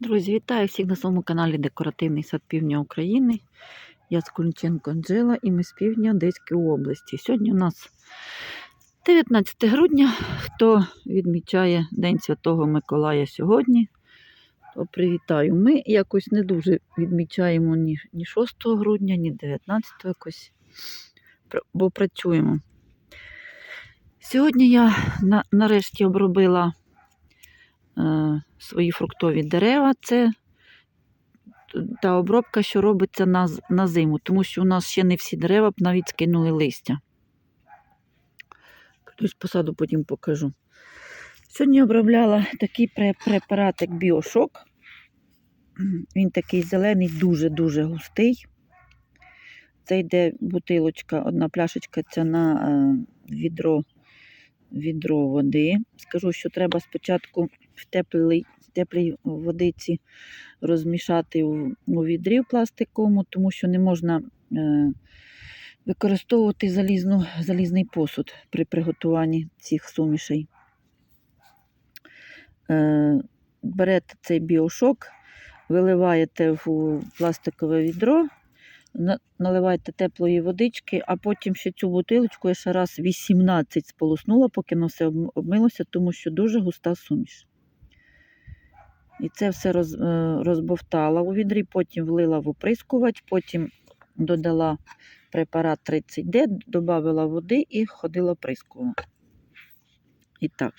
Друзі, вітаю всіх на своєму каналі Декоративний сад Півдня України. Я з Кульченко Анжела і ми з півдня Одеської області. Сьогодні у нас 19 грудня. Хто відмічає День Святого Миколая сьогодні, то привітаю. Ми якось не дуже відмічаємо ні, ні 6 грудня, ні 19 якось, бо працюємо. Сьогодні я на, нарешті обробила е, свої фруктові дерева. Це та обробка, що робиться на, на зиму, тому що у нас ще не всі дерева б навіть скинули листя. Прийдусь посаду потім покажу. Сьогодні обробляла такий препарат, як біошок. Він такий зелений, дуже-дуже густий. Це йде бутилочка, одна пляшечка це на е, відро, відро води. Скажу, що треба спочатку в теплій, теплій водиці розмішати у, у відрі пластиковому, тому що не можна е, використовувати залізну, залізний посуд при приготуванні цих сумішей. Е, берете цей біошок, виливаєте в пластикове відро, наливаєте теплої водички, а потім ще цю бутилочку я ще раз 18 сполоснула, поки воно все обмилося, тому що дуже густа суміш. І це все роз, е, розбовтала у відрі, потім влила в оприскувач, потім додала препарат 30D, додала води і ходила оприскувала. І так.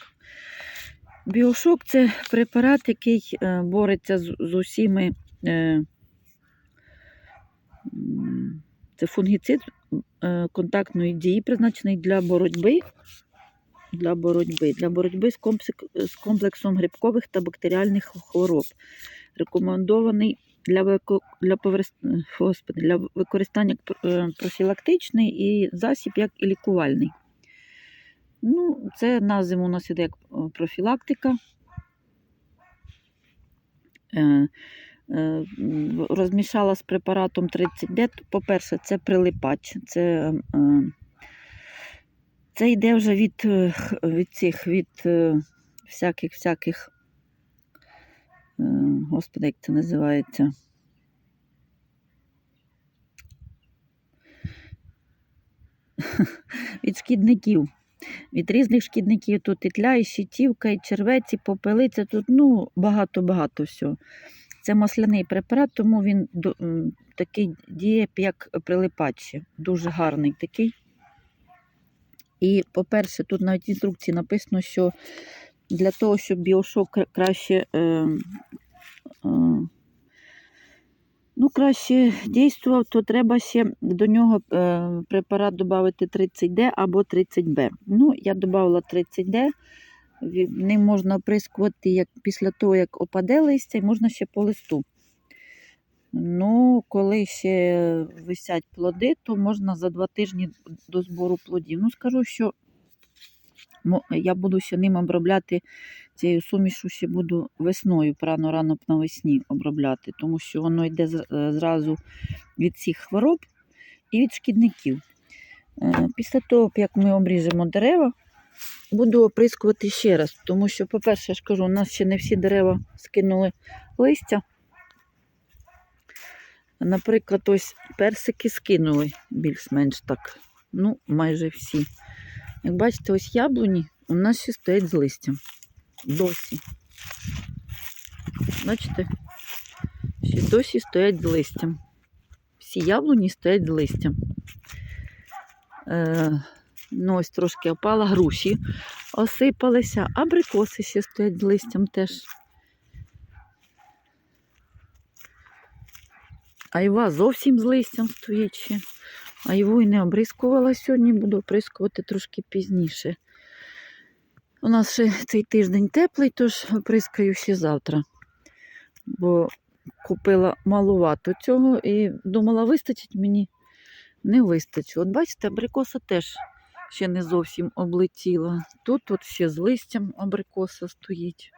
Біошок це препарат, який е, бореться з, з усіми. Е, це фунгіцид контактної дії, призначений для боротьби. Для боротьби, для боротьби з, комплексом грибкових та бактеріальних хвороб. Рекомендований для, для, господи, для використання е, профілактичний і засіб як і лікувальний. Ну, це на зиму у нас іде як профілактика. Е, е, розмішала з препаратом 30D. По-перше, це прилипач. Це, це йде вже від, е, від цих від е, всяких всяких. е, Господи, як це називається? Від шкідників. Від різних шкідників тут і тля, і щитівка, і червець, і попелиця. Тут ну, багато-багато всього. Це масляний препарат, тому він такий діє, як прилипач. Дуже гарний такий. І, по-перше, тут навіть в інструкції написано, що для того, щоб біошок краще, е, е, ну, краще дійствував, то треба ще до нього е, препарат додати 30D або 30B. Ну, я додала 30D. Ним можна оприскувати як після того, як опаде листя, і можна ще по листу. Ну, коли ще висять плоди, то можна за два тижні до збору плодів. Ну, скажу, що я буду ще ним обробляти цією сумішу, ще буду весною, рано-рано навесні обробляти, тому що воно йде е, зразу від всіх хвороб і від шкідників. Е, Після того, як ми обріжемо дерева, буду оприскувати ще раз, тому що, по-перше, я ж кажу, у нас ще не всі дерева скинули листя. Наприклад, ось персики скинули більш-менш так. Ну, майже всі. Як бачите, ось яблуні у нас ще стоять з листям. Досі. Бачите? Ще досі стоять з листям. Всі яблуні стоять з листям. Е, ну, ось трошки опала, груші осипалися, абрикоси ще стоять з листям теж. Айва зовсім з листям стоїть ще. Айву і не обрискувала сьогодні, буду оприскувати трошки пізніше. У нас ще цей тиждень теплий, тож оприскаю ще завтра. Бо купила малувато цього і думала, вистачить мені. Не вистачило. От бачите, абрикоса теж ще не зовсім облетіла. Тут от ще з листям абрикоса стоїть.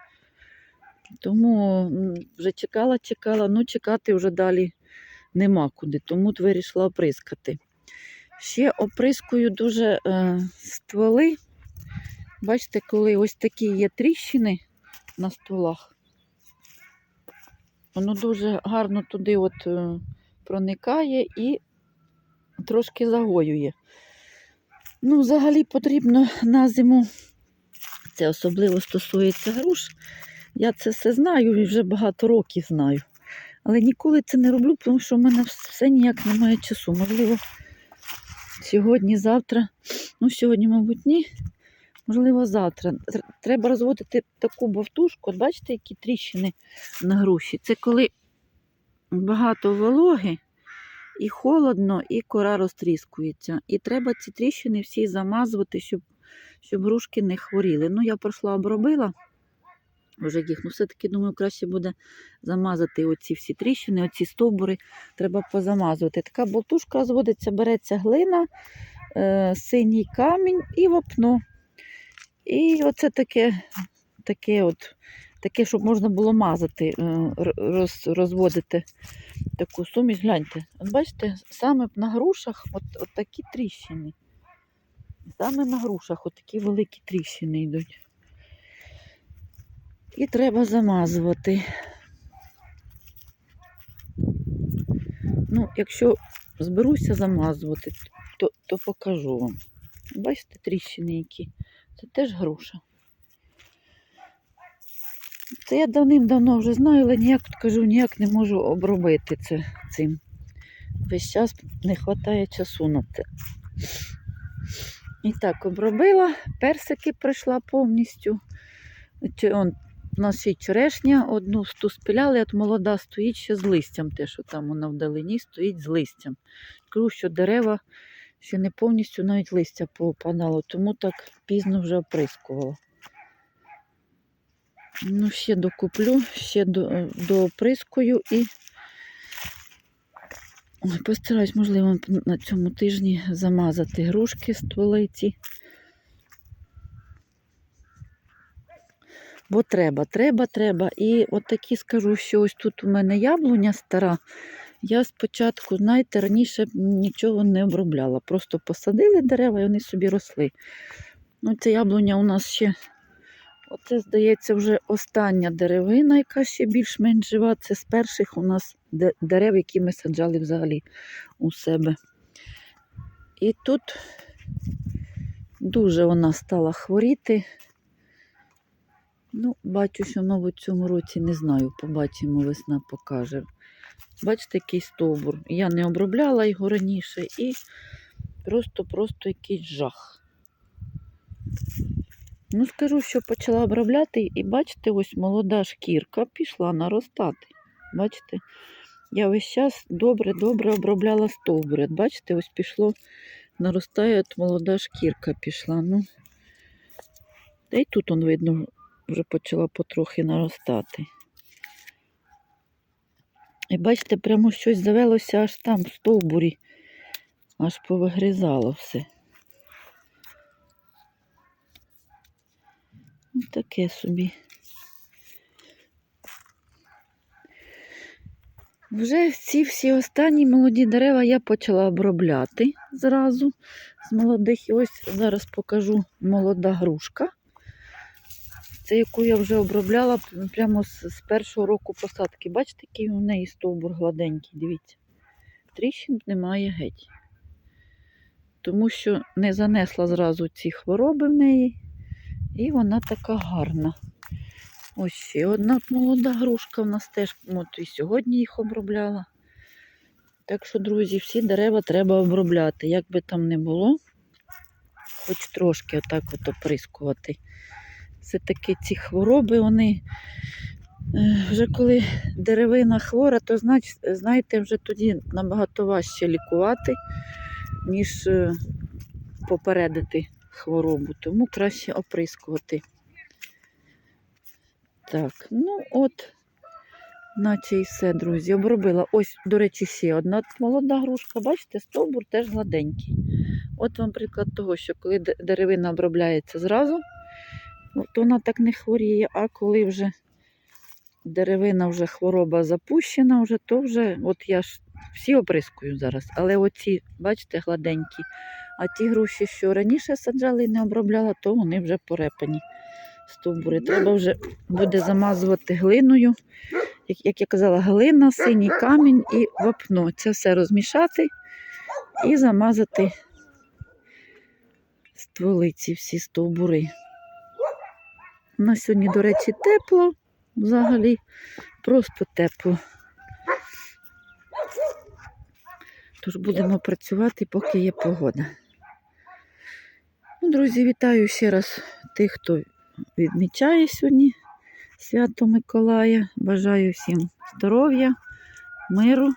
Тому вже чекала, чекала, ну чекати вже далі нема куди, тому вирішила оприскати. Ще оприскую дуже е, стволи. Бачите, коли ось такі є тріщини на стволах, Воно дуже гарно туди от е, проникає і трошки загоює. Ну, взагалі потрібно на зиму, це особливо стосується груш. Я це все знаю і вже багато років знаю. Але ніколи це не роблю, тому що в мене все ніяк немає часу. Можливо, сьогодні, завтра. Ну, сьогодні, мабуть, ні. Можливо, завтра. Треба розводити таку бовтушку. От бачите, які тріщини на груші. Це коли багато вологи, і холодно, і кора розтріскується. І треба ці тріщини всі замазувати, щоб, щоб грушки не хворіли. Ну, я пройшла, обробила вже їх. Ну, все-таки, думаю, краще буде замазати оці всі тріщини, оці стовбури треба позамазувати. Така болтушка розводиться, береться глина, е, синій камінь і вапно. І оце таке, таке от, таке, щоб можна було мазати, е, роз, розводити таку суміш. Гляньте, от бачите, саме на грушах от, от такі тріщини. Саме на грушах от такі великі тріщини йдуть. І треба замазувати. Ну, якщо зберуся замазувати, то, то покажу вам. Бачите, тріщини які. Це теж груша. Це я давним-давно вже знаю, але ніяк кажу, ніяк не можу обробити це цим. Весь час не вистачає часу на це. І так, обробила, персики пройшла повністю. Он, у нас ще й черешня, одну ту спіляли, от молода стоїть ще з листям, те, що там вона вдалині стоїть з листям. Кажу, що дерева ще не повністю навіть листя поопадало, тому так пізно вже оприскувала. Ну, ще докуплю, ще до, дооприскую і Ой, постараюсь, можливо, на цьому тижні замазати грушки стволиці. Бо треба, треба, треба. І от такі скажу, що ось тут у мене яблуня стара. Я спочатку, знаєте, раніше нічого не обробляла. Просто посадили дерева і вони собі росли. Ну, ця яблуня у нас ще, оце, здається, вже остання деревина, яка ще більш-менш жива. Це з перших у нас дерев, які ми саджали взагалі у себе. І тут дуже вона стала хворіти. Ну, бачу, що, мабуть, в цьому році не знаю, побачимо, весна покаже. Бачите, який стовбур. Я не обробляла його раніше і просто-просто якийсь жах. Ну, скажу, що почала обробляти, і бачите, ось молода шкірка пішла наростати. Бачите? Я весь час добре-добре обробляла стовбури. Бачите, ось пішло, наростає от молода шкірка пішла. Ну, та й тут он видно, вже почала потрохи наростати. І бачите, прямо щось завелося аж там, в стовбурі, аж повигризало все. Ось таке собі. Вже ці всі останні молоді дерева я почала обробляти зразу з молодих. І ось зараз покажу молода грушка. Це яку я вже обробляла прямо з, першого року посадки. Бачите, який у неї стовбур гладенький, дивіться. Тріщин немає геть. Тому що не занесла зразу ці хвороби в неї. І вона така гарна. Ось ще одна молода грушка в нас теж, от і сьогодні їх обробляла. Так що, друзі, всі дерева треба обробляти. Як би там не було, хоч трошки отак от оприскувати. Все-таки ці хвороби, вони е, вже коли деревина хвора, то знаєте, вже тоді набагато важче лікувати, ніж е, попередити хворобу. Тому краще оприскувати. Так, ну от, наче і все, друзі. Обробила. Ось, до речі, ще одна молода грушка. Бачите, стовбур теж гладенький. От вам приклад того, що коли деревина обробляється зразу, от вона так не хворіє, а коли вже деревина вже хвороба запущена, вже, то вже, от я ж всі оприскую зараз. Але оці, бачите, гладенькі. А ті груші, що раніше саджали і не обробляла, то вони вже порепані стовбури. Треба вже буде замазувати глиною як, я казала, глина, синій камінь і вапно. Це все розмішати і замазати стволи ці всі стовбури. У нас сьогодні, до речі, тепло взагалі, просто тепло. Тож будемо працювати, поки є погода. Ну, друзі, вітаю ще раз тих, хто відмічає сьогодні свято Миколая. Бажаю всім здоров'я, миру